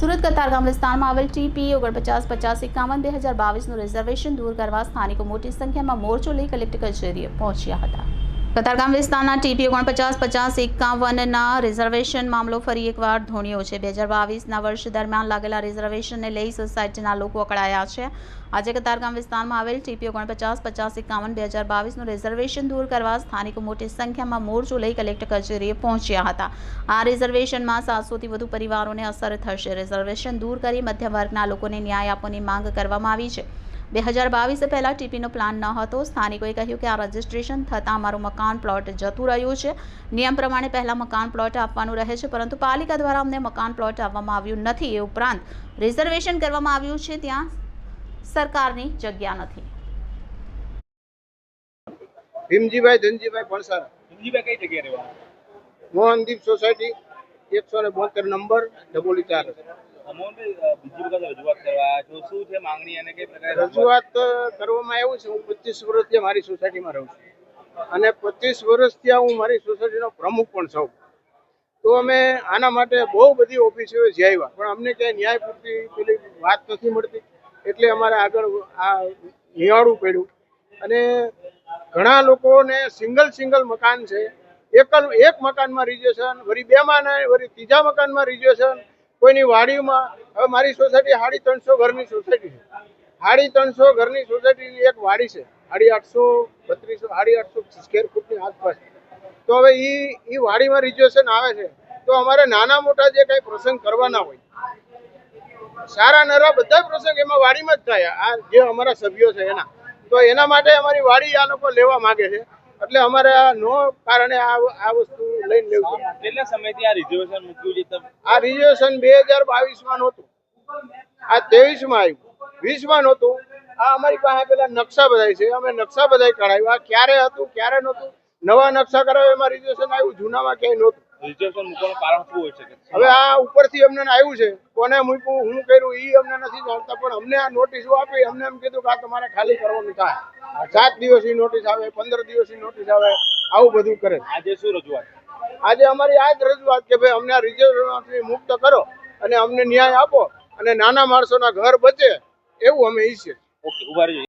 સુરત કતારગામ વિસ્તારમાં આવેલ ટીપી ઓગણપચાસ પચાસ એકાવન બે હજાર બાવીસનું રિઝર્વેશન દૂર કરવા સ્થાનિકો મોટી સંખ્યામાં મોરચો લઈ કલેક્ટર કચેરીએ પહોંચ્યા હતા. કતારગામ વિસ્તારના ટીપી ઓગણપચાસ, પચાસ, એકાવનના રિઝર્વેશન મામલો ફરી એકવાર ધોણ્યો છે. બે હજાર બાવીસના વર્ષ દરમિયાન લાગેલા રિઝર્વેશનને લઈ સોસાયટીના લોકો અકળાયા છે. આજે કતારગામ વિસ્તારમાં આવેલ ટીપી ઓગણપચાસ, પચાસ, એકાવન, બે હજાર બાવીસનું રિઝર્વેશન દૂર કરવા સ્થાનિકો મોટી સંખ્યામાં મોરચો લઈ કલેક્ટર કચેરીએ પહોંચ્યા હતા. આ રિઝર્વેશનમાં સાતસોથી વધુ પરિવારોને અસર થશે. રિઝર્વેશન દૂર કરી મધ્યમ વર્ગના લોકોને ન્યાય આપવાની માંગ કરવામાં આવી છે. બે હજાર બાવીસ પહેલાં ટીપીનો પ્લાન ન હતો. સ્થાનિકોએ કહ્યું કે આ રજિસ્ટ્રેશન થતાં અમારું મકાન પ્લોટ જતું રહ્યું છે. નિયમ પ્રમાણે પહેલાં મકાન પ્લોટ આપવાનું રહે છે પરંતુ પાલિકા દ્વારા અમને મકાન પ્લોટ આપવામાં આવ્યું નથી એ ઉપરાંત રિઝર્વેશન કરવામાં આવ્યું છે ત્યાં સરકારની જગ્યા નથી. ભીમજીભાઈ ધનજીભાઈ ભણસાર. ભીમજીભાઈ કઈ જગ્યાએ રહેવાનું? મોહનદીપ સોસાયટી એકસો ને બોતેર નંબર ડબોલી ચાર. રજૂઆત કરવામાં આવ્યું છે. હું પચીસ વર્ષથી મારી સોસાયટીમાં રહું છું. અને પચીસ વર્ષથી હું મારી સોસાયટીનો પ્રમુખ પણ છું. તો અમે આના માટે બહુ બધી ઓફિસો આવ્યા. પણ અમને ક્યાંય ન્યાય પૂરતી પેલી વાત નથી મળતી. એટલે અમારે આગળ આ નિહાળવું પડ્યું. અને ઘણા લોકોને સિંગલ સિંગલ મકાન છે. એકલ એક મકાનમાં રિઝર્વેશન બે માં વળી ત્રીજા મકાનમાં રિઝર્વેશન કોઈની વાડીમાં, હવે મારી સોસાયટી સાડી ત્રણસો ઘરની સોસાયટી છે. સાડી ત્રણસો ઘરની સોસાયટીની એક વાડી છે. સાડી આઠસો બત્રીસો સાડી આઠસો સ્કેર ફૂટની આસપાસ. તો હવે એ એ વાડીમાં રિઝર્વેશન આવે છે, તો અમારે નાના મોટા જે કંઈ પ્રસંગ કરવાના હોય, સારા નરા બધા પ્રસંગ એમાં વાડીમાં જ થાય. આ જે અમારા સભ્યો છે એના. તો એના માટે અમારી વાડી આ લોકો લેવા માગે છે. એટલે અમારે આ નો કારણે આ આ વસ્તુ લઈને લેવું કેટલા સમયથી આ રિઝર્વેશન મૂક્યું છે આ રિઝર્વેશન બે હજાર બાવીસમાં નહોતું. આ ત્રેવીસમાં આવ્યું. વીસમાં નહોતું. આ અમારી પાસે પેલા નકશા બધાય છે. અમે નકશા બધાય કઢાવ્યું. આ ક્યારે હતું ક્યારે નહોતું? નવા નકશા કરાવ્યા એમાં રિઝર્વેશન આવ્યું. જૂનામાં ક્યાંય નહોતું. રિઝર્વેશન મૂકવાનું કારણ શું હોય છે હવે આ ઉપરથી અમને આવ્યું છે. કોને મૂક્યું હું કર્યું એ અમને નથી જાણતા. પણ અમને આ નોટિસો આપી અમને એમ કીધું કે આ તમારે ખાલી કરવાનું થાય. સાત દિવસની નોટિસ આવે પંદર દિવસની નોટિસ આવે આવું બધું કરે આજે શું રજૂઆત? આજે અમારી આ જ રજૂઆત કે ભાઈ અમને આ રિઝર્વેશનમાંથી મુક્ત કરો અને અમને ન્યાય આપો અને નાના માણસોના ઘર બચે એવું અમે ઈચ્છીએ ઓકે ઊભા